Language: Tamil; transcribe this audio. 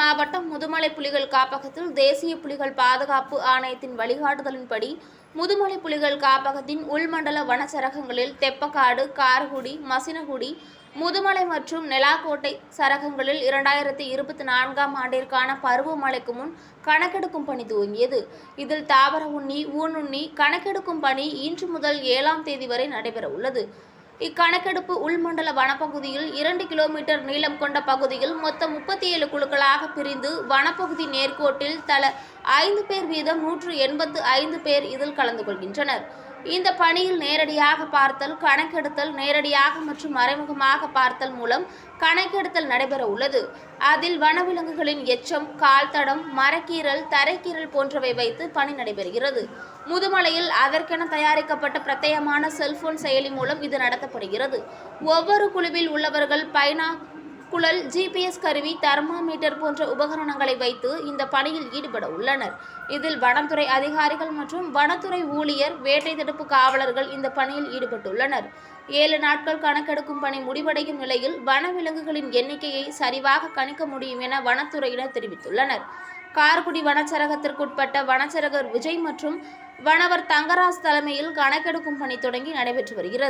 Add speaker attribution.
Speaker 1: மாவட்டம் முதுமலை புலிகள் காப்பகத்தில் தேசிய புலிகள் பாதுகாப்பு ஆணையத்தின் வழிகாட்டுதலின்படி முதுமலை புலிகள் காப்பகத்தின் உள்மண்டல வனச்சரகங்களில் தெப்பக்காடு கார்குடி மசினகுடி முதுமலை மற்றும் நெலாக்கோட்டை சரகங்களில் இரண்டாயிரத்தி இருபத்தி நான்காம் ஆண்டிற்கான பருவமழைக்கு முன் கணக்கெடுக்கும் பணி துவங்கியது. இதில் தாவர உண்ணி ஊனுண்ணி கணக்கெடுக்கும் பணி இன்று முதல் ஏழாம் தேதி வரை நடைபெற உள்ளது இக்கணக்கெடுப்பு உள்மண்டல வனப்பகுதியில் இரண்டு கிலோமீட்டர் நீளம் கொண்ட பகுதியில் மொத்தம் முப்பத்தி ஏழு குழுக்களாக பிரிந்து வனப்பகுதி நேர்கோட்டில் தல ஐந்து பேர் வீதம் நூற்று எண்பத்து ஐந்து பேர் இதில் கலந்து கொள்கின்றனர். இந்த பணியில் நேரடியாக பார்த்தல் கணக்கெடுத்தல் நேரடியாக மற்றும் மறைமுகமாக பார்த்தல் மூலம் கணக்கெடுத்தல் நடைபெற உள்ளது. அதில் வனவிலங்குகளின் எச்சம் கால்தடம் மரக்கீரல் தரைக்கீரல் போன்றவை வைத்து பணி நடைபெறுகிறது. முதுமலையில் அதற்கென தயாரிக்கப்பட்ட பிரத்யேகமான செல்போன் செயலி மூலம் இது நடத்தப்படுகிறது. ஒவ்வொரு குழுவில் உள்ளவர்கள் பைனா குழல் ஜிபிஎஸ் கருவி தர்மாமீட்டர் போன்ற உபகரணங்களை வைத்து இந்த பணியில் ஈடுபட உள்ளனர். இதில் வனத்துறை அதிகாரிகள் மற்றும் வனத்துறை ஊழியர் வேட்டை தடுப்பு காவலர்கள் இந்த பணியில் ஈடுபட்டுள்ளனர். ஏழு நாட்கள் கணக்கெடுக்கும் பணி முடிவடையும் நிலையில் வனவிலங்குகளின் எண்ணிக்கையை சரிவாக கணிக்க முடியும் என வனத்துறையினர் தெரிவித்துள்ளனர். கார்குடி வனச்சரகத்திற்குட்பட்ட வனச்சரகர் விஜய் மற்றும் வனவர் தங்கராஜ் தலைமையில் கணக்கெடுக்கும் பணி தொடங்கி நடைபெற்று வருகிறது.